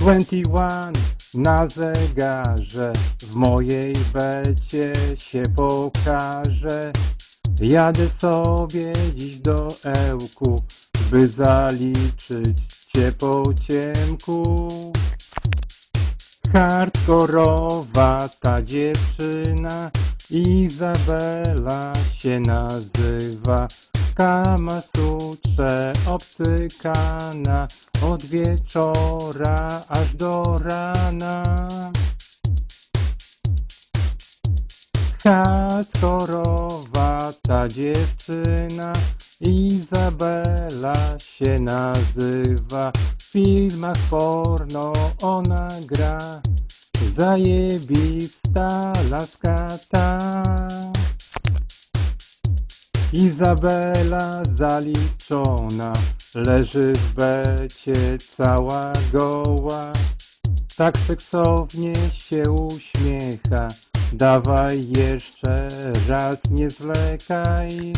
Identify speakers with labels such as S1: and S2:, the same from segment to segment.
S1: 21 na zegarze, w mojej becie się pokaże. Jadę sobie dziś do Ełku, by zaliczyć cię po ciemku. Hardkorowa ta dziewczyna, Izabela się nazywa. W Kamasutrze obcykana, od wieczora aż do rana. Hardkorowa ta dziewczyna, Izabela się nazywa. W filmach porno ona gra, zajebista laska ta. Izabela zaliczona, leży w becie cała goła. Tak seksownie się uśmiecha, dawaj jeszcze raz nie zwlekaj.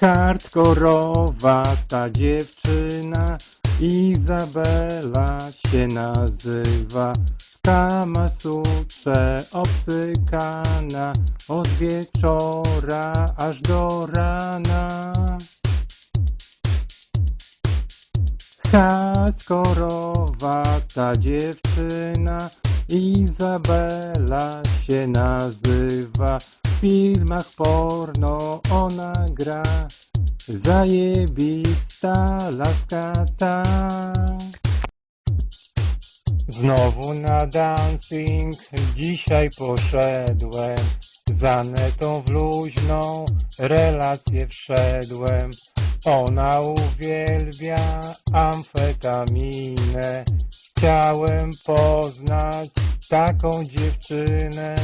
S1: Hardkorowa ta dziewczyna, Izabela się nazywa. W Kamasutrze obcykana, od wieczora aż do rana. Hardkorowa ta dziewczyna, Izabela się nazywa. W filmach porno ona gra, zajebista laska ta. Znowu na dancing dzisiaj poszedłem, za netą w luźną relację wszedłem. Ona uwielbia amfetaminę, chciałem poznać taką dziewczynę.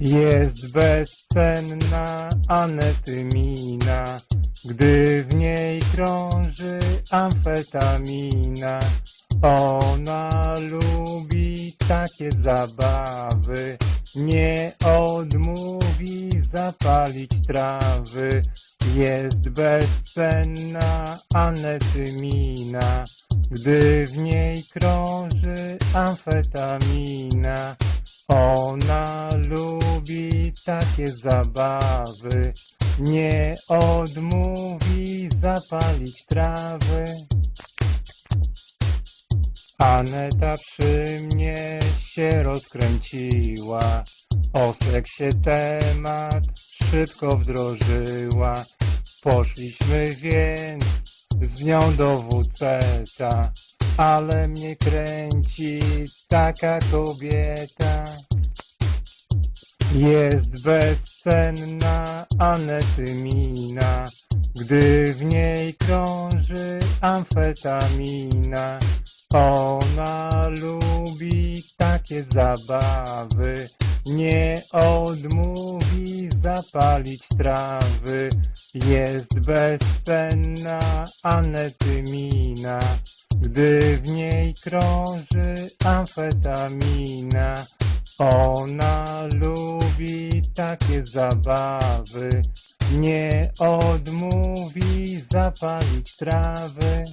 S1: Jest bezcenna anetymina, gdy w niej krąży amfetamina. Ona lubi takie zabawy, nie odmówi zapalić trawy. Jest bezcenna anetymina, gdy w niej krąży amfetamina. Ona lubi takie zabawy, nie odmówi zapalić trawy. Aneta przy mnie się rozkręciła, o seksie temat szybko wdrożyła. Poszliśmy więc z nią do WC-ta, ale mnie kręci taka kobieta. Jest bezcenna anetymina, gdy w niej krąży amfetamina. Ona lubi takie zabawy, nie odmówi zapalić trawy. Jest bezcenna anetymina, gdy w niej krąży amfetamina. Ona lubi takie zabawy, nie odmówi zapalić trawy.